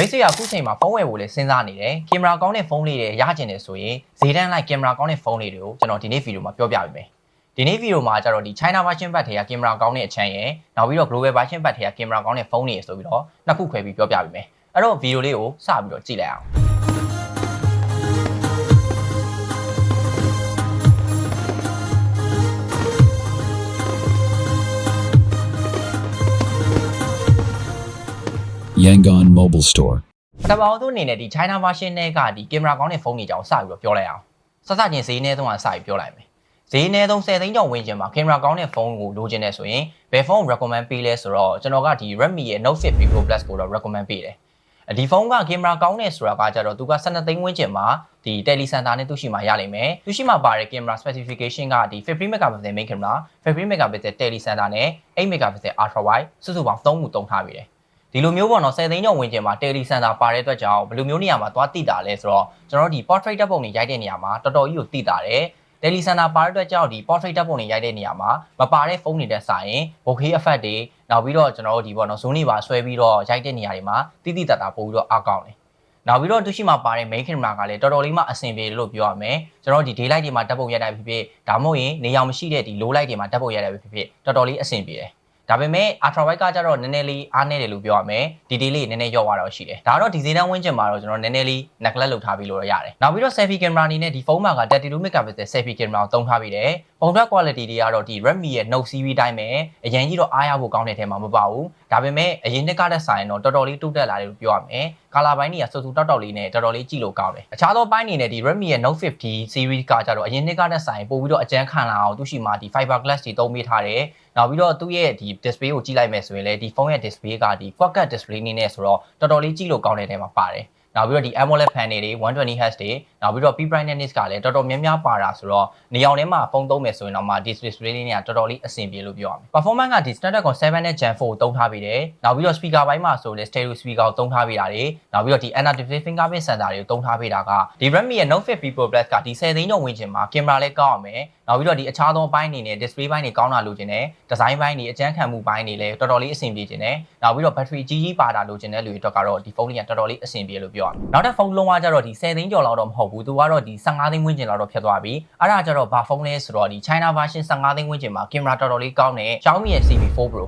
မိတ်ဆွေကအခုချိန်မှာဖုန်းဝယ်ဖို့လည်းစဉ်းစားနေတယ်ကင်မရာကောင်းတဲ့ဖုန်းလေးတွေရကျင်တယ်ဆိုရင်ဈေးတန်းလိုက်ကင်မရာကောင်းတဲ့ဖုန်းလေးတွေကိုကျွန်တော်ဒီနေ့ဗီဒီယိုမှာပြောပြပေးမယ်ဒီနေ့ဗီဒီယိုမှာကျတော့ဒီ China version ဘတ်ထဲကကင်မရာကောင်းတဲ့အချမ်းရယ်နောက်ပြီးတော့ global version ဘတ်ထဲကကင်မရာကောင်းတဲ့ဖုန်းတွေရယ်ဆိုပြီးတော့နှစ်ခုခွဲပြီးပြောပြပေးမယ်အဲ့တော့ဗီဒီယိုလေးကိုစပြီးတော့ကြည့်လိုက်အောင် Yangon Mobile Store. ပထမအောင်ဆုံးအနေနဲ့ဒီ China version နဲ့ကဒီကင်မရာကောင်းတဲ့ဖုန်းတွေကြောင်းစပြီးတော့ပြောလိုက်အောင်စစချင်းဈေးအနည်းဆုံးကစပြီးပြောလိုက်မယ်ဈေးအနည်းဆုံး10သိန်းကျော်ဝန်းကျင်မှာကင်မရာကောင်းတဲ့ဖုန်းကိုလိုချင်တယ်ဆိုရင်ဘယ်ဖုန်းကို recommend ပေးလဲဆိုတော့ကျွန်တော်ကဒီ Redmi ရဲ့ Note 50 Pro Plus ကိုတော့ recommend ပေးတယ်ဒီဖုန်းကကင်မရာကောင်းတဲ့ဆိုတာကကြတော့သူက12သိန်းဝန်းကျင်မှာဒီ tele center နဲ့သူရှိမှရလိမ့်မယ်သူရှိမှပါတဲ့ camera specification ကဒီ50 megapixel main camera 50 megapixel tele center နဲ့8 megapixel ultra wide စုစုပေါင်း3ခုသုံးထားပြီတယ် ဒီလိုမျိုးပေါ့နော်10သိန်းကျော်ဝင်ကျင်မှာ tele center ပါတဲ့အတွက်ကြောင့်ဘယ်လိုမျိုးနေရာမှာသွားတိတာလဲဆိုတော့ကျွန်တော်တို့ဒီ portrait ဓာတ်ပုံတွေရိုက်တဲ့နေရာမှာတော်တော်ကြီးကိုတိတာတယ် daily center ပါတဲ့အတွက်ကြောင့်ဒီ portrait ဓာတ်ပုံတွေရိုက်တဲ့နေရာမှာမပါတဲ့ဖုန်းတွေတက်ဆိုင်ရင် bokeh effect တွေနောက်ပြီးတော့ကျွန်တော်တို့ဒီပေါ့နော် zoom တွေပါဆွဲပြီးတော့ရိုက်တဲ့နေရာတွေမှာတိတိတတ်တာပို့ပြီးတော့အားကောင်းတယ်နောက်ပြီးတော့သူရှိမှာပါတဲ့ main camera ကလည်းတော်တော်လေးမှအဆင်ပြေတယ်လို့ပြောရမယ်ကျွန်တော်ဒီ daylight တွေမှာဓာတ်ပုံရိုက်တာဖြစ်ဖြစ်ဒါမှမဟုတ်ရင်နေရောင်မရှိတဲ့ဒီ low light တွေမှာဓာတ်ပုံရိုက်တာဖြစ်ဖြစ်တော်တော်လေးအဆင်ပြေတယ် ဒါပေမဲ့ ultra wide ကကြတော့နည်းနည်းလေးအားနည်းတယ်လို့ပြောရမယ်ဒီဒီလေးနည်းနည်းရော့သွားတော့ရှိတယ်ဒါကတော့ဒီဈေးတန်းဝင်းကျင်မှာတော့ကျွန်တော်နည်းနည်းလေး neglect လုပ်ထားပြီးလို့ရရတယ်နောက်ပြီးတော့ selfie camera အနေနဲ့ဒီဖုန်းမှာက32 megapixel selfie camera ကိုသုံးထားပြီးတယ်ပုံထွက် quality တွေကတော့ဒီ Redmi ရဲ့ Note series တိုင်းပဲအရင်ကြီးတော့အားရဖို့ကောင်းတဲ့ထဲမှာမပါဘူးဒါပေမဲ့အရင်နှစ်ကတည်းဆိုင်တော့တော်တော်လေးတိုးတက်လာတယ်လို့ပြောရမယ်ကာလာပိုင်းတွေကစူစူတောက်တောက်လေးနဲ့တော်တော်လေးကြည့်လို့ကောင်းတယ်အခြားသောပိုင်းအနေနဲ့ဒီ Redmi ရဲ့ Note 50 series ကကြတော့အရင်နှစ်ကတည်းဆိုင်ပို့ပြီးတော့အကျန်းခံလာအောင်သူရှိမှာဒီ fiber glass တွေသုံးပေးထားတယ်နောက်ပြီးတော့သူ့ရဲ့ဒီ display ကိုကြည့်လိုက်မယ်ဆိုရင်လည်းဒီဖုန်းရဲ့ display ကဒီ quad display နေနဲ့ဆိုတော့တော်တော်လေးကြည့်လို့ကောင်းတဲ့ထဲမှာပါတယ် နောက်ပြီးတော့ဒီ AMOLED panel တွေ 120Hz တွေနောက်ပြီးတော့ P brightness ကလည်းတော်တော်များများပါတာဆိုတော့နေအောင်ထဲမှာဖုန်းသုံးမယ်ဆိုရင်တော့မှ display display လေးတွေကတော်တော်လေးအဆင်ပြေလို့ပြောရမယ် performance ကဒီ Snapdragon 7နဲ့ Gen 4ကိုသုံးထားပြီးတယ်နောက်ပြီးတော့ speaker ဘိုင်းမှာဆိုလည်း stereo speaker ကိုသုံးထားပြီးတာတွေနောက်ပြီးတော့ဒီ analytic fingerprint sensor တွေကိုသုံးထားပေးတာကဒီ Redmi ရဲ့ Note 50 Pro Plus ကဒီ10သိန်းကျော်ဝန်းကျင်မှာကင်မရာလည်းကောင်းအောင်မယ်နောက်ပြီးတော့ဒီအခြားသောဘိုင်းအနေနဲ့ display ဘိုင်းတွေကောင်းတာလိုချင်တယ် design ဘိုင်းတွေအကျန်းခံမှုဘိုင်းတွေလည်းတော်တော်လေးအဆင်ပြေခြင်းတယ်နောက်ပြီးတော့ battery ကြီးကြီးပါတာလိုချင်တဲ့လူတွေအတွက်ကတော့ဒီဖုန်းလေးကတော်တော်လေးအဆင်ပြေလို့ပြောရမယ်နောက်တစ်ဖုန်းလုံးဝကြတော့ဒီ10သိန်းကျော်လောက်တော့မဟုတ်ဘူးသူကတော့ဒီ15သိန်းဝန်းကျင်လောက်တော့ဖြစ်သွားပြီအဲ့ဒါကြတော့ဘာဖုန်းလဲဆိုတော့ဒီ China version 15သိန်းဝန်းကျင်မှာကင်မရာတော်တော်လေးကောင်းတဲ့ Xiaomi ရဲ့ CB4 Pro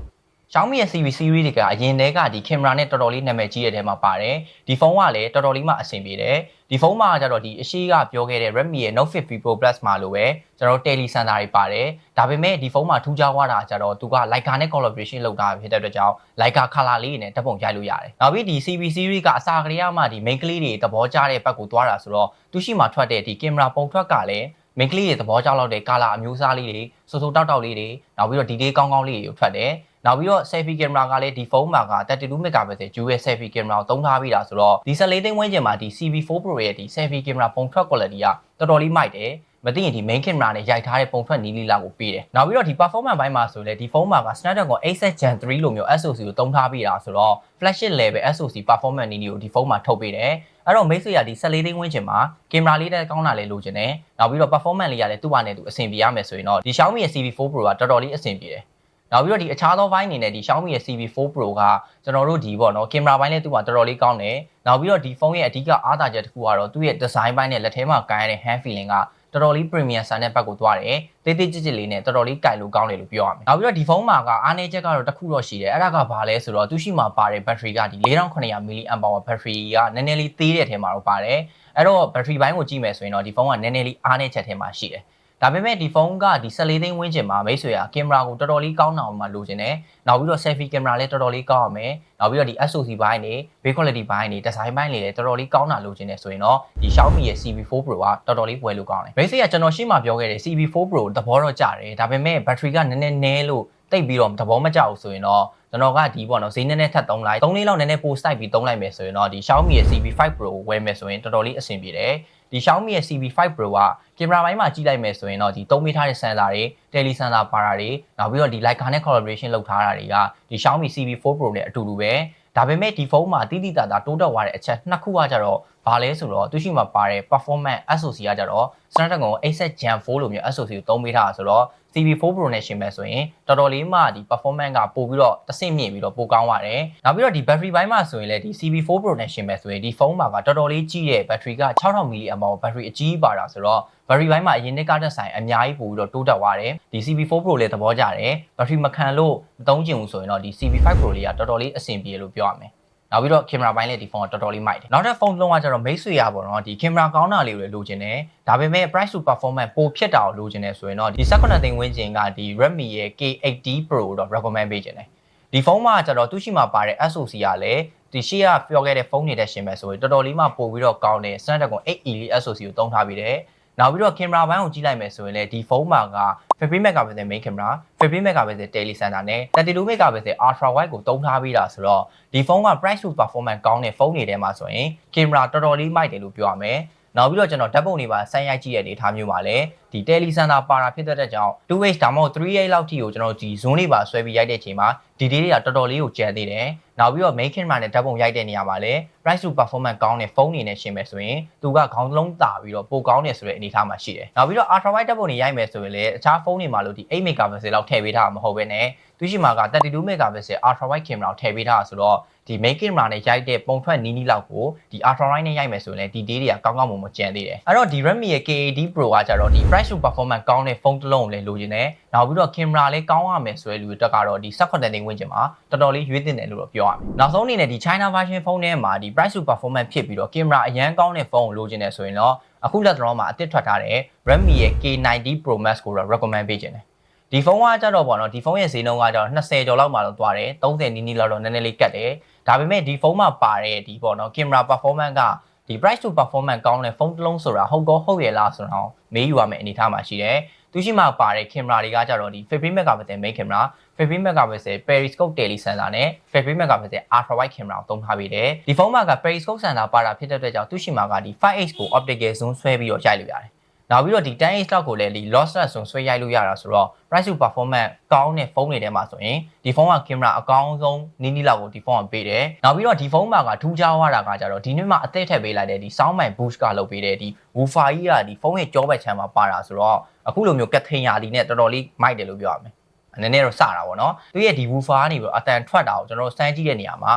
Xiaomi ရဲ့ CV series တွေကအရင်တည်းကဒီကင်မရာနဲ့တော်တော်လေးနာမည်ကြီးတဲ့ထဲမှာပါတယ်ဒီဖုန်းကလည်းတော်တော်လေးမှအဆင်ပြေတယ်ဒီဖုန်းမှာကျတော့ဒီအရှိကပြောခဲ့တဲ့ Redmi ရဲ့ Note 50 Pro Plus မှာလိုပဲကျွန်တော် tele sensor တွေပါတယ်ဒါပေမဲ့ဒီဖုန်းမှာထူးခြားသွားတာကျတော့သူက Leica နဲ့ collaboration လုပ်တာဖြစ်တဲ့အတွက်ကြောင့် Leica color လေးတွေနဲ့တပ်ပုံရိုက်လို့ရတယ်နောက်ပြီးဒီ CV series ကအစာကလေးကမှဒီ main ကလေးတွေသဘောကျတဲ့ဘက်ကိုသွားတာဆိုတော့သူရှိမှထွက်တဲ့ဒီကင်မရာပုံထွက်ကလည်း main ကလေးတွေသဘောကျလောက်တဲ့ color အမျိုးအစားလေးတွေစိုးစိုးတောက်တောက်လေးတွေနောက်ပြီးတော့ detail ကောင်းကောင်းလေးတွေကိုထွက်တယ် နောက်ပြီးတော့ selfie camera ကလည်းဒီဖုန်းမှာက32 megapixel dual selfie camera ကိုသုံးထားပြီးတာဆိုတော့ဒီ14သိန်းဝန်းကျင်မှာဒီ CB4 Pro ရဲ့ဒီ selfie camera ပုံထွက် quality ကတော်တော်လေးမိုက်တယ်မသိရင်ဒီ main camera နဲ့ရိုက်ထားတဲ့ပုံထွက်နီးလီလာကိုပေးတယ်။နောက်ပြီးတော့ဒီ performance ဘိုင်းမှာဆိုလဲဒီဖုန်းမှာက Snapdragon 8 Gen 3လိုမျိုး SoC ကိုသုံးထားပြီးတာဆိုတော့ flagship level SoC performance နီးလီကိုဒီဖုန်းမှာထုတ်ပေးတယ်။အဲ့တော့မိတ်ဆွေရဒီ14သိန်းဝန်းကျင်မှာကင်မရာလေးတက်ကောင်းတာလည်းလိုချင်တယ်။နောက်ပြီးတော့ performance လေးရလည်းသူ့ဘာနဲ့သူအဆင်ပြေရမယ်ဆိုရင်တော့ဒီ Xiaomi ရဲ့ CB4 Pro ကတော်တော်လေးအဆင်ပြေတယ်။ နောက်ပြီးတော့ဒီအခြားသောဘိုင်းအနေနဲ့ဒီ Xiaomi ရဲ့ CB4 Pro ကကျွန်တော်တို့ဒီပေါ့နော်ကင်မရာဘိုင်းလည်းသူ့မှာတော်တော်လေးကောင်းတယ်။နောက်ပြီးတော့ဒီဖုန်းရဲ့အဓိကအားသာချက်တစ်ခုကတော့သူ့ရဲ့ design ဘိုင်းနဲ့လက်ထဲမှာကိုင်းရတဲ့ hand feeling ကတော်တော်လေး premium ဆန်တဲ့ဘက်ကိုသွားတယ်။တေးသေးကြစ်ကြစ်လေးနဲ့တော်တော်လေးကြိုက်လို့ကောင်းတယ်လို့ပြောရမယ်။နောက်ပြီးတော့ဒီဖုန်းမှာကအားနည်းချက်ကတော့တစ်ခုတော့ရှိတယ်။အဲ့ဒါကဘာလဲဆိုတော့သူရှိမှာပါတဲ့ battery ကဒီ4900 mAh battery ကနည်းနည်းလေးသေးတဲ့ထဲမှာတော့ပါတယ်။အဲ့တော့ battery ဘိုင်းကိုကြည့်မယ်ဆိုရင်တော့ဒီဖုန်းကနည်းနည်းလေးအားနည်းချက်ထဲမှာရှိတယ်။ ဒါပေမဲ့ဒီဖုန်းကဒီ14သိန်းဝန်းကျင်မှာမိတ်ဆွေကကင်မရာကိုတော်တော်လေးကောင်းအောင်မှလိုချင်တယ်။နောက်ပြီးတော့ selfie ကင်မရာလည်းတော်တော်လေးကောင်းအောင်မယ်။နောက်ပြီးတော့ဒီ SoC ဘိုင်းတွေ build quality ဘိုင်းတွေ design ဘိုင်းတွေလည်းတော်တော်လေးကောင်းတာလိုချင်တယ်ဆိုရင်တော့ဒီ Xiaomi ရဲ့ CB4 Pro ကတော်တော်လေးပွဲလို့ကောင်းတယ်။မိတ်ဆွေကကျွန်တော်ရှင်းမှပြောခဲ့တဲ့ CB4 Pro သဘောတော့ကျတယ်။ဒါပေမဲ့ battery ကနည်းနည်းနည်းလို့တိတ်ပြီးတော့သဘောမကျဘူးဆိုရင်တော့ကျွန်တော်ကဒီပေါ့နော်ဈေးနည်းနည်းထပ်သုံးလိုက်သုံးလေးလောက်နည်းနည်းပိုစိုက်ပြီးသုံးလိုက်မယ်ဆိုရင်တော့ဒီ Xiaomi ရဲ့ CB5 Pro ကိုဝယ်မယ်ဆိုရင်တော်တော်လေးအဆင်ပြေတယ် ဒီ Xiaomi ရဲ့ CB5 Pro ကကင်မရာပိုင်းမှာကြည့်လိုက်မယ်ဆိုရင်တော့ဒီသုံးပေးထားတဲ့ sensor တွေ tele sensor ပါတာတွေနောက်ပြီးတော့ဒီ Leica နဲ့ collaboration လုပ်ထားတာတွေကဒီ Xiaomi CB4 Pro နဲ့အတူတူပဲဒါပေမဲ့ဒီဖုန်းမှာတိတိတသာတိုးတက်သွားတဲ့အချက်နှစ်ခုကကြတော့ ဘာလဲဆိုတော့သူရှိမှာပါတဲ့ performance SoC ကကြတော့ Snapdragon 8 Gen 4လို့မျိုး SoC ကိုသုံးပေးထားတာဆိုတော့ CP4 Pro နဲ့ရှင်မဲ့ဆိုရင်တော်တော်လေးမှဒီ performance ကပို့ပြီးတော့တစ်ဆင့်မြင့်ပြီးတော့ပိုကောင်းပါတယ်။နောက်ပြီးတော့ဒီ battery ဘိုင်းမှာဆိုရင်လည်းဒီ CP4 Pro နဲ့ရှင်မဲ့ဆိုရင်ဒီဖုန်းမှာကတော်တော်လေးကြီးတဲ့ battery က6000 mAh battery အကြီးပါတာဆိုတော့ battery ဘိုင်းမှာအရင်နှစ်ကတက်ဆိုင်အများကြီးပို့ပြီးတော့တိုးတက်သွားတယ်။ဒီ CP4 Pro လည်းသဘောကျတယ်။ battery မခံလို့မသုံးချင်ဘူးဆိုရင်တော့ဒီ CP5 Pro လေးကတော်တော်လေးအဆင်ပြေလို့ပြောရမယ်။ နောက်ပြီးတော့ကင်မရာပိုင်းလည်းဒီဖုန်းကတော်တော်လေးမိုက်တယ်နောက်ထပ်ဖုန်းတစ်လုံးကကျတော့မိတ်ဆွေရပါတော့ဒီကင်မရာကောင်းတာလေးကိုလည်းလိုချင်တယ်ဒါပေမဲ့ price to performance ပိုဖြစ်တာကိုလိုချင်တယ်ဆိုရင်တော့ဒီ18သိန်းဝန်းကျင်ကဒီ Redmi ရဲ့ K80 Pro ကိုတော့ recommend ပေးချင်တယ်ဒီဖုန်းမှာကျတော့သူရှိမှာပါတဲ့ SoC ကလည်းဒီရှေ့ကပြောခဲ့တဲ့ဖုန်းတွေတက်ရှင်မဲ့ဆိုရင်တော်တော်လေးမှပို့ပြီးတော့ကောင်းတဲ့ Snapdragon 8 Elite SoC ကိုသုံးထားပြီးတယ် နောက်ပြီးတော့ကင်မရာဘိုင်းကိုကြည့်လိုက်မယ်ဆိုရင်လည်းဒီဖုန်းမှာက50 megapixel main camera 50 megapixel tele sensor နဲ့32 megapixel ultra wide ကိုသုံးထားပြီးတာဆိုတော့ဒီဖုန်းက price to performance ကောင်းတဲ့ဖုန်းတွေထဲမှာဆိုရင်ကင်မရာတော်တော်လေးမိုက်တယ်လို့ပြောရမယ်နောက်ပြီးတော့ကျွန်တော်ဓာတ်ပုံတွေပါဆိုင်းရိုက်ကြည့်ရတဲ့အနေအထားမျိုးပါလဲဒီ tele sensor ပါတာဖြစ်တဲ့ကြောင့် 2h ဒါမှမဟုတ် 3h လောက်ထိကိုကျွန်တော်ဒီ zone တွေပါဆွဲပြီးရိုက်တဲ့အချိန်မှာဒီ day တွေကတော်တော်လေးကိုကျန်သေးတယ်နောက်ပြီးတော့ main camera နဲ့ဓာတ်ပုံရိုက်တဲ့နေရာမှာလဲ price to performance ကောင်းတဲ့ဖုန်းတွေနဲ့ရှင်မယ်ဆိုရင်သူကခေါင်းလုံးတာပြီးတော့ပိုကောင်းတယ်ဆိုတဲ့အနေအထားမှာရှိတယ်နောက်ပြီးတော့ ultra wide ဓာတ်ပုံတွေရိုက်မယ်ဆိုရင်လည်းအခြားဖုန်းတွေမှာလို့ဒီ8 megapixel လောက်ထည့်ပေးထားမှာမဟုတ်ဘဲနဲ့သူရှိမှာက32 megapixel ultra wide camera ကိုထည့်ပေးထားတာဆိုတော့ဒီ main camera နဲ့ရိုက်တဲ့ပုံထွက်နီးနီးလောက်ကိုဒီ ultra wide နဲ့ရိုက်မယ်ဆိုရင်လည်းဒီ day တွေကကောင်းကောင်းမွန်မွန်ကျန်သေးတယ်အဲ့တော့ဒီ Redmi ရဲ့ K80 Pro ကကြတော့ဒီ price to performance ကောင်းတဲ့ဖုန်းတစ်လုံးကိုလည်းလိုချင်တယ်နောက်ပြီးတော့ camera လည်းကောင်းရမယ်ဆိုတဲ့လူတွေတက်ကတော့ဒီ18သိန်းဝန်းကျင်မှာတော်တော်လေးရွေးတင်တယ်လို့တော့ပြောရမယ်နောက်ဆုံးအနေနဲ့ဒီ China version ဖုန်းထဲမှာဒီ price to performance ဖြစ်ပြီးတော့ camera အရန်ကောင်းတဲ့ဖုန်းကိုလိုချင်တယ်ဆိုရင်တော့အခုလက်တော်မှာအသစ်ထွက်ထားတဲ့ Redmi ရဲ့ K90 Pro Max ကိုတော့ recommend ပေးချင်တယ်ဒီဖုန်းကကြတော့ပေါ့နော်ဒီဖုန်းရဲ့ဈေးနှုန်းကကြတော့20ကျော်လောက်မှတော့သွားတယ်30နီးနီးလောက်တော့နည်းနည်းလေးကတ်တယ်ဒါပေမဲ့ဒီဖုန်းမှာပါတဲ့ဒီပေါ့နော် camera performance ကဒီ price to performance ကောင်းတဲ့ဖုန်းတစ်လုံးဆိုတာဟုတ်ကောဟုတ်ရဲ့လားဆိုတော့မေးယူရမယ့်အနေအထားမှာရှိတယ် သူရှိမှပါတဲ့ camera တွေကကြတော့ဒီ 50 megapixel main camera 50 megapixel periscope tele sensor နဲ့50 megapixel ultra wide camera ကိုသုံးထားပေးတယ်ဒီဖုန်းမှာက periscope sensor ပါတာဖြစ်တဲ့အတွက်ကြောင့်သူရှိမှာကဒီ 5x ကို optical zoom ဆွဲပြီးတော့ရိုက်လို့ရတယ် နောက်ပြီးတော့ဒီ 10x လောက်ကိုလည်းဒီ lossless ဆိုဆွဲရိုက်လို့ရတာဆိုတော့ price to performance ကောင်းတဲ့ဖုန်းတွေထဲမှာဆိုရင်ဒီဖုန်းကကင်မရာအကောင်းဆုံးနီးနီးလောက်ကိုဒီဖုန်းကပေးတယ်နောက်ပြီးတော့ဒီဖုန်းမှာကထူးခြားသွားတာကကြတော့ဒီနေ့မှအသက်ထည့်ပေးလိုက်တဲ့ဒီ sound mic boost ကလုပ်ပေးတဲ့ဒီ woofer ကြီးကဒီဖုန်းရဲ့ကြောဘက်ချမ်းမှာပါတာဆိုတော့အခုလိုမျိုးကက်ထင်ရာဒီနဲ့တော်တော်လေးမိုက်တယ်လို့ပြောရမယ်နည်းနည်းတော့စတာပေါ့နော်သူရဲ့ဒီ woofer ကနေပြီးတော့အတန်ထွက်တာကိုကျွန်တော်စမ်းကြည့်တဲ့နေရာမှာ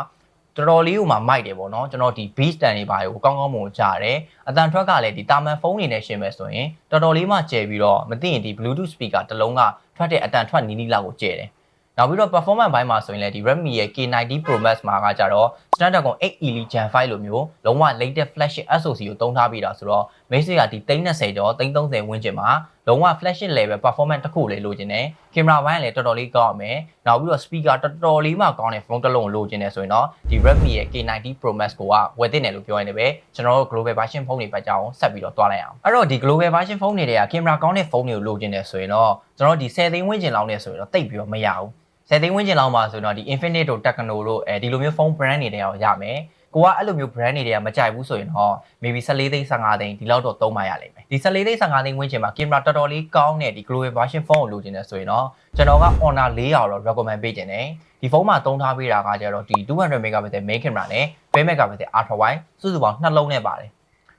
တော်တော်လေးကိုမှမိုက်တယ်ပေါ့နော်ကျွန်တော်ဒီ beat တန်တွေပါကိုကောင်းကောင်းမွန်ကြားတယ်အတန်ထွက်ကလည်းဒီတာမန်ဖုန်းတွေနဲ့ရှင်းမယ်ဆိုရင်တော်တော်လေးမှကျယ်ပြီးတော့မသိရင်ဒီ bluetooth speaker တစ်လုံးကထွက်တဲ့အတန်ထွက်နီးနီးလောက်ကိုကျယ်တယ်နောက်ပြီးတော့ performance ဘိုင်းမှာဆိုရင်လည်းဒီ Redmi ရဲ့ K90 Pro Max မှာကကြတော့ Snapdragon 8 Elite Gen 5လိုမျိုးလုံးဝ latest flagship SoC ကိုသုံးထားပြီးတာဆိုတော့ Basic ကဒီ330ကျော်330ဝန်းကျင်မှာလုံးဝ flagship level performance တစ်ခုလေးလိုချင်တယ်ကင်မရာဘိုင်းလည်းတော်တော်လေးကောင်းအောင်မယ်နောက်ပြီးတော့ speaker တော်တော်လေးမှကောင်းတဲ့ဖုန်းတစ်လုံးလိုချင်တယ်ဆိုရင်တော့ဒီ Redmi ရဲ့ K90 Pro Max ကိုကဝယ်သင့်တယ်လို့ပြောရနေပဲကျွန်တော်တို့ global version ဖုန်းတွေပတ်ကြအောင်ဆက်ပြီးတော့တွားလိုက်အောင်အဲ့တော့ဒီ global version ဖုန်းတွေကကင်မရာကောင်းတဲ့ဖုန်းတွေကိုလိုချင်တယ်ဆိုရင်တော့ကျွန်တော်ဒီ10သိန်းဝန်းကျင်လောက်နဲ့ဆိုရင်တော့တိတ်ပြီးတော့မရဘူး10သိန်းဝန်းကျင်လောက်မှာဆိုတော့ဒီ Infinite တို့ Techno တို့အဲဒီလိုမျိုးဖုန်း brand တွေတည်းအောင်ရမယ် ကိုကအဲ့လိုမျိုး brand တွေတည်းကမကြိုက်ဘူးဆိုရင်တော့ maybe 14သိန်း15သိန်းဒီလောက်တော့သုံးမှရလိမ့်မယ်ဒီ14သိန်း15သိန်းဝန်းကျင်မှာကင်မရာတော်တော်လေးကောင်းတဲ့ဒီ global version ဖုန်းကိုလိုချင်တယ်ဆိုရင်တော့ကျွန်တော်က Honor 400တော့ recommend ပေးခြင်းတယ်ဒီဖုန်းမှာသုံးထားပေးတာကကြတော့ဒီ200 megapixel main camera နဲ့5 megapixel ultra wide စုစုပေါင်းနှလုံးနဲ့ပါတယ်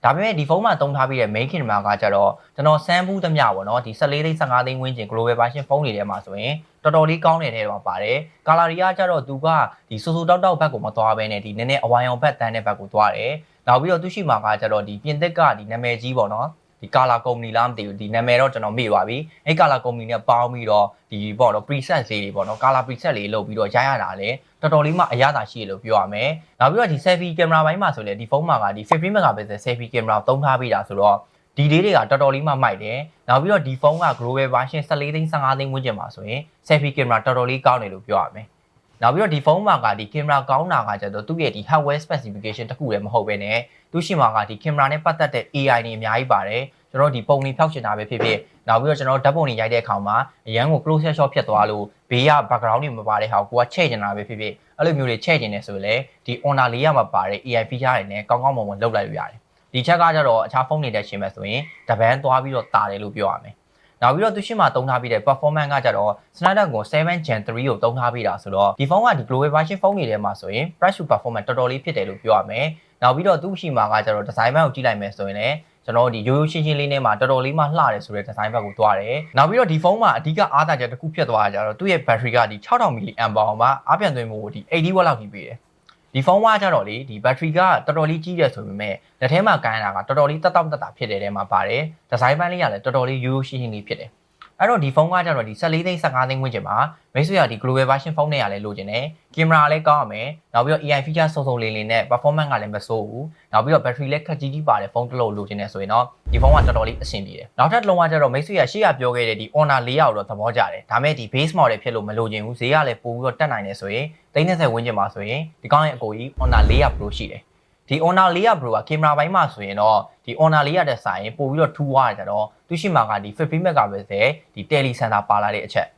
ဒါပေမဲ့ဒီဖုန်းမှာသုံးထားပြီးတဲ့ main camera ကကြတော့ကျွန်တော်စမ်းဘူးသမျှပေါ့နော်ဒီ14သိန်း15သိန်းဝန်းကျင် global version ဖုန်းတွေထဲမှာဆိုရင်တော်တော်လေးကောင်းတဲ့ထဲမှာပါတယ်ကာလာရီကကြတော့သူကဒီဆူဆူတောက်တောက်ဘက်ကိုမသွားဘဲနဲ့ဒီနည်းနည်းအဝိုင်အောင်ဘက်တန်းတဲ့ဘက်ကိုသွားတယ်နောက်ပြီးတော့သူရှိမှာကကြတော့ဒီပြင်သစ်ကဒီနာမည်ကြီးပေါ့နော်ဒီကာလာကုမ္ပဏီလားမသိဘူးဒီနာမည်တော့ကျွန်တော်မေ့ပါပြီအဲ့ကာလာကုမ္ပဏီနဲ့ပေါင်းပြီးတော့ဒီပေါ့နော် preset လေးတွေပေါ့နော်ကာလာ preset လေးလုပ်ပြီးတော့ရိုက်ရတာလေ တော်တော်လေးမှအရသာရှိရလို့ပြောရမယ်နောက်ပြီးတော့ဒီ selfie camera ဘိုင်းမှာဆိုလေဒီဖုန်းမှာကဒီ50 megapixel selfie camera သုံးထားပြီးတာဆိုတော့ဒီလေးတွေကတော်တော်လေးမှမိုက်တယ်။နောက်ပြီးတော့ဒီဖုန်းက global version 14သိန်း15သိန်းဝန်းကျင်ပါဆိုရင် selfie camera တော်တော်လေးကောင်းတယ်လို့ပြောရမယ်။နောက်ပြီးတော့ဒီဖုန်းမှာကဒီ camera ကောင်းတာကကျတော့သူ့ရဲ့ဒီ hardware specification တခုလည်းမဟုတ်ဘဲနဲ့သူရှိမှာကဒီ camera နဲ့ပတ်သက်တဲ့ AI တွေအများကြီးပါတယ်။ ကျွန်တော်ဒီပုံတွေဖျောက်ချင်တာပဲဖြစ်ဖြစ်နောက်ပြီးတော့ကျွန်တော်ဓာတ်ပုံတွေရိုက်တဲ့အခါမှာအရန်ကို close shot ဖြစ်သွားလို့ဘေးက background တွေမပါတဲ့ဟာကိုကိုကချဲ့ချင်တာပဲဖြစ်ဖြစ်အဲ့လိုမျိုးတွေချဲ့ချင်နေဆိုရင်လည်းဒီ honor လေးရမှာပါတဲ့ AI feature တွေနဲ့ကောင်းကောင်းမွန်မွန်လုပ်လိုက်လို့ရတယ်။ဒီချက်ကကြတော့အခြားဖုန်းတွေတက်ရှင်းမဲ့ဆိုရင်တပန်းသွားပြီးတော့တာတယ်လို့ပြောရမယ်နောက်ပြီးတော့သူရှိမှတုံးထားပြီးတဲ့ performance ကကြတော့ Snapdragon 7 Gen 3ကိုတုံးထားပြီးတာဆိုတော့ဒီဖုန်းကဒီ global version ဖုန်းတွေထဲမှာဆိုရင် price to performance တော်တော်လေးဖြစ်တယ်လို့ပြောရမယ်နောက်ပြီးတော့သူရှိမှာကကြတော့ design ဘက်ကိုကြည့်လိုက်မယ်ဆိုရင်လည်း ကျွန်တော်တို့ဒီရိုးရိုးရှင်းရှင်းလေးနဲ့မှာတော်တော်လေးမှလှတယ်ဆိုတဲ့ design ဘက်ကိုတွားတယ်။နောက်ပြီးတော့ဒီဖုန်းမှာအဓိကအားသာချက်တစ်ခုဖြစ်သွားတာကြတော့သူ့ရဲ့ battery ကဒီ6000 mAh ပေါင်မှာအားပြန်သွင်းမှုကိုဒီ80 watt လောက်ထိပေးတယ်။ဒီဖုန်းကကြတော့လေဒီ battery ကတော်တော်လေးကြီးတယ်ဆိုပေမဲ့လက်ထဲမှာကန်ရတာကတော်တော်လေးတက်တောက်တက်တာဖြစ်တဲ့တဲမှာပါတယ်။ design ဘက်လေးကလည်းတော်တော်လေးရိုးရိုးရှင်းရှင်းလေးဖြစ်တယ်။ အဲ့တော့ဒီဖုန်းကကြတော့ဒီ14သိန်း15သိန်းဝန်းကျင်မှာမိတ်ဆွေရဒီ global version ဖုန်းနဲ့ရလဲလိုချင်တယ်ကင်မရာလည်းကောင်းရမယ်နောက်ပြီးတော့ AI feature စုံစုံလေးလေးနဲ့ performance ကလည်းမဆိုးဘူးနောက်ပြီးတော့ battery လည်းခက်ကြီးကြီးပါတယ်ဖုန်းတစ်လုံးလိုချင်တယ်ဆိုရင်တော့ဒီဖုန်းကတော်တော်လေးအဆင်ပြေတယ်နောက်ထပ်တစ်လုံးကကြတော့မိတ်ဆွေရရှေ့ရပြောခဲ့တဲ့ဒီ Honor 400ကိုတော့သဘောကျတယ်ဒါမဲ့ဒီ base model ဖြစ်လို့မလိုချင်ဘူးဈေးကလည်းပိုပြီးတော့တက်နိုင်တယ်ဆိုရင်30ဝန်းကျင်မှာဆိုရင်ဒီကောင်းရဲ့အကိုကြီး Honor 400 Pro ရှိတယ် ဒီ Honor 400 Pro ကကင်မရာပိုင်းမှာဆိုရင်တော့ဒီ Honor 400တဲ့ဆိုင်ပို့ပြီးတော့ထူသွားတယ်ကြတော့သူရှိမှာကဒီ50 megapixel ဒီ tele sensor ပါလာတဲ့အချက်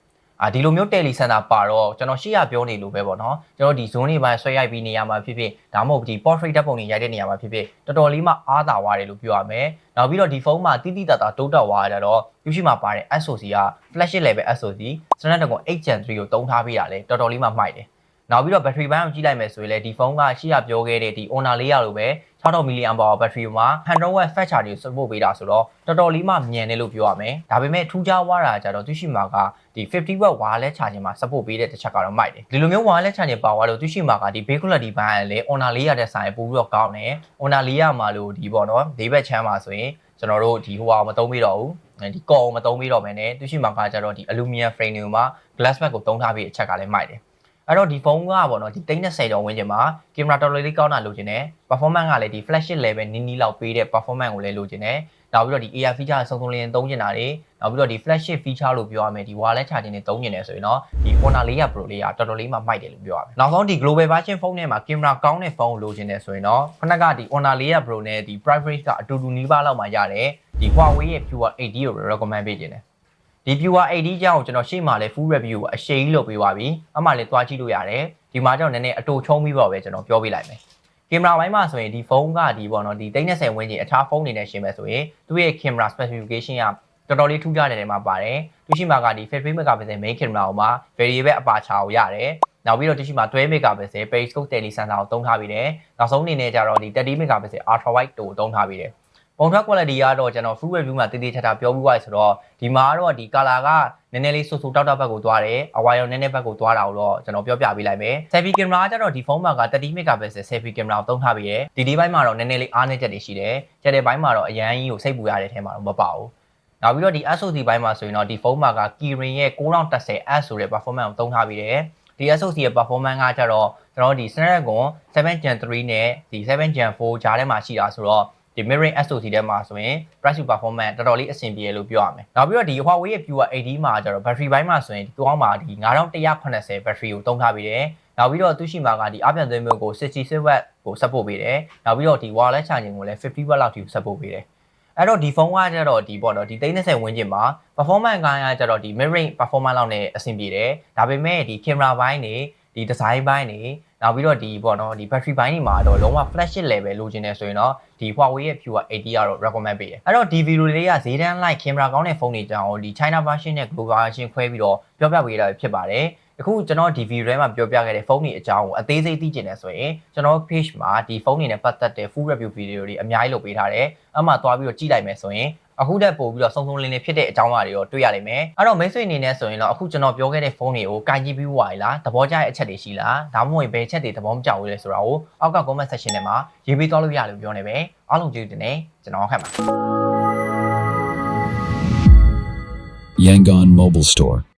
အာဒီလိုမျိုး tele sensor ပါတော့ကျွန်တော်ရှေ့ရပြောနေလို့ပဲပေါ့နော်ကျွန်တော်ဒီ zone တွေပိုင်းဆွဲရိုက်ပြီးနေရမှာဖြစ်ဖြစ်ဒါမှမဟုတ်ဒီ portrait ဓာတ်ပုံတွေရိုက်တဲ့နေရာမှာဖြစ်ဖြစ်တော်တော်လေးမှအားသာသွားတယ်လို့ပြောရမယ်နောက်ပြီးတော့ဒီဖုန်းမှာတိတိတတ်တာတိုးတက်သွားကြတော့ယူရှိမှာပါတဲ့ SoC က flagship level SoC Snapdragon 8 Gen 3ကိုတုံးထားပေးတာလေတော်တော်လေးမှမှိုက်တယ် နောက်ပြီးတော့ battery bank ကိုကြည့်လိုက်မယ်ဆိုရင်လည်းဒီဖုန်းကရှေ့ရပြောခဲ့တဲ့ဒီ Honor 400လိုပဲ6000 mAh battery မှာ100 watt fast charge ကို support ပေးတာဆိုတော့တော်တော်လေးမှမြန်တယ်လို့ပြောရမယ်ဒါပေမဲ့ထူးခြားသွားတာကြတော့သူရှိမှာကဒီ50 watt wireless charging မှာ support ပေးတဲ့တစ်ချက်ကတော့မိုက်တယ်ဒီလိုမျိုး wireless charging ပါသွားလို့သူရှိမှာကဒီ base quality ဘိုင်းကလည်း Honor 400တဲ့ဆိုင်ပို့ပြီးတော့ကောင်းတယ် Honor 400မှာလို့ဒီပေါ့နော်ဒီဘက်ချမ်းမှာဆိုရင်ကျွန်တော်တို့ဒီဟိုဟာမသုံးပြီးတော့ဘူးဒီကော်မသုံးပြီးတော့မယ်နဲ့သူရှိမှာကကြတော့ဒီ aluminum frame တွေမှာ glass back ကိုသုံးထားပြီးအချက်ကလည်းမိုက်တယ် အဲ့တော့ဒီဖုန်းကပေါ့နော်ဒီ30ကျော်ဝန်းကျင်မှာကင်မရာတော်တော်လေးကောင်းတာလိုချင်တယ် performance ကလည်းဒီ flagship level နီးနီးလောက်ပေးတဲ့ performance ကိုလည်းလိုချင်တယ်နောက်ပြီးတော့ဒီ AR feature စုံစုံလင်းသုံးချင်တာတွေနောက်ပြီးတော့ဒီ flagship feature လို့ပြောရမယ်ဒီ wireless charging တွေသုံးချင်တယ်ဆိုရင်တော့ဒီ Honor 400 Pro လေးကတော်တော်လေးမှမိုက်တယ်လို့ပြောရမယ်နောက်ဆုံးဒီ global version ဖုန်းထဲမှာကင်မရာကောင်းတဲ့ဖုန်းကိုလိုချင်တယ်ဆိုရင်တော့ခုနကဒီ Honor 400 Pro နဲ့ဒီ price range ကအတူတူနီးပါးလောက်မှရတယ်ဒီ Huawei ရဲ့ Pure 80ကို recommend ပေးခြင်းတယ် ဒီ Pure 80ကြောင့်ကျွန်တော်ရှေ့မှာလဲ full review ကိုအရှိကြီးလုပ်ပေးပါပြီအမှလည်းသွားကြည့်လို့ရတယ်ဒီမှာကြောင့်နည်းနည်းအတူချုံးပြီးတော့ပဲကျွန်တော်ပြောပြလိုက်မယ်ကင်မရာပိုင်းမှာဆိုရင်ဒီဖုန်းကဒီပေါ့နော်ဒီ30ဝန်းကျင်အခြားဖုန်းတွေနဲ့ရှင်းမယ်ဆိုရင်သူ့ရဲ့ camera specification ကတော်တော်လေးထူးခြားတဲ့နေရာမှာပါတယ်သူရှိမှာကဒီ 50 megapixel main camera ကိုမှ variable aperture ကိုရတယ်နောက်ပြီးတော့တရှိမှာ12 megapixel periscope tele sensor ကိုသုံးထားပြီးတယ်နောက်ဆုံးအနေနဲ့ကျတော့ဒီ30 megapixel ultra wide တို့ကိုသုံးထားပြီးတယ် ပုံထွက် quality ကတော့ကျွန်တော် full review မှာတည်တည်ချာချာပြောပြီးသွားပြီဆိုတော့ဒီမှာတော့ဒီ color ကနည်းနည်းလေးဆူဆူတောက်တောက်ဘက်ကိုသွားတယ်အဝါရောင်နည်းနည်းဘက်ကိုသွားတာကိုတော့ကျွန်တော်ပြောပြပေးလိုက်မယ် selfie camera ကကျတော့ဒီဖုန်းမှာက30 megapixel selfie camera ကိုသုံးထားပြီးရယ်ဒီဒီဘိုင်းမှာတော့နည်းနည်းလေးအားနည်းချက်တွေရှိတယ်ကျတဲ့ဘိုင်းမှာတော့အရန်ကြီးကိုစိတ်ပူရတဲ့ထဲမှာတော့မပါဘူးနောက်ပြီးတော့ဒီ SoC ဘိုင်းမှာဆိုရင်တော့ဒီဖုန်းမှာက Kirin ရဲ့ 9010S ဆိုတဲ့ performance ကိုသုံးထားပြီးတယ်ဒီ SoC ရဲ့ performance ကကျတော့ကျွန်တော်ဒီ Snapdragon 7 Gen 3နဲ့ဒီ7 Gen 4ဂျားထဲမှာရှိတာဆိုတော့ ဒီ mirroring SoC ထဲမှာဆိုရင် price to performance တော်တော်လေးအဆင်ပြေလို့ပြောရမယ်။နောက်ပြီးတော့ဒီ Huawei ရဲ့ Pure 80မှာကျတော့ battery ဘိုင်းမှာဆိုရင်ဒီကောင်းမှာဒီ9180 battery ကိုသုံးထားပြီးတယ်။နောက်ပြီးတော့သူရှိမှာကဒီအပြန်သွင်းမျိုးကို66 watt ကို support ပေးတယ်။နောက်ပြီးတော့ဒီ wireless charging ကိုလည်း50 watt လောက်ထိ support ပေးတယ်။အဲ့တော့ဒီဖုန်းကကျတော့ဒီပေါ့နော်ဒီ30ဝန်းကျင်မှာ performance ကကျတော့ဒီ mirroring performance လောက်နဲ့အဆင်ပြေတယ်။ဒါပေမဲ့ဒီ camera ဘိုင်းတွေဒီ design ဘိုင်းတွေ နောက်ပြီးတော့ဒီပေါ့နော်ဒီ battery ဘိုင်းတွေမှာတော့လုံးဝ flagship level လိုချင်တယ်ဆိုရင်တော့ဒီ Huawei ရဲ့ Pure 80ကတော့ recommend ပေးတယ်အဲ့တော့ဒီ video လေးကဈေးတန်း like camera ကောင်းတဲ့ဖုန်းတွေကြောင်းဒီ China version နဲ့ global version ခွဲပြီးတော့ပြောပြပေးတာဖြစ်ပါတယ် အခုကျွန်တော်ဒီ video ထဲမှာပြောပြခဲ့တဲ့ဖုန်းတွေအကြောင်းကိုအသေးစိတ်သိချင်တယ်ဆိုရင်ကျွန်တော် page မှာဒီဖုန်းတွေနဲ့ပတ်သက်တဲ့ full review video တွေအများကြီးလုပ်ပေးထားတယ်။အမှသွားပြီးတော့ကြည့်လိုက်မယ်ဆိုရင်အခုတက်ပို့ပြီးတော့စုံစုံလင်းလင်းဖြစ်တဲ့အကြောင်းအရာတွေတော့တွေ့ရလိမ့်မယ်။အဲ့တော့မိတ်ဆွေအနေနဲ့ဆိုရင်တော့အခုကျွန်တော်ပြောခဲ့တဲ့ဖုန်းတွေကိုကင်ကြည့်ပြီးဝါရလားသဘောကျတဲ့အချက်တွေရှိလားဒါမှမဟုတ်ဘယ်အချက်တွေသဘောမကျဘူးလဲဆိုတာကိုအောက်က comment section ထဲမှာရေးပေးသွားလို့ရလို့ပြောနေပဲ။အားလုံးကျေးဇူးတင်တယ်ကျွန်တော်ခက်ပါ Yangon Mobile Store.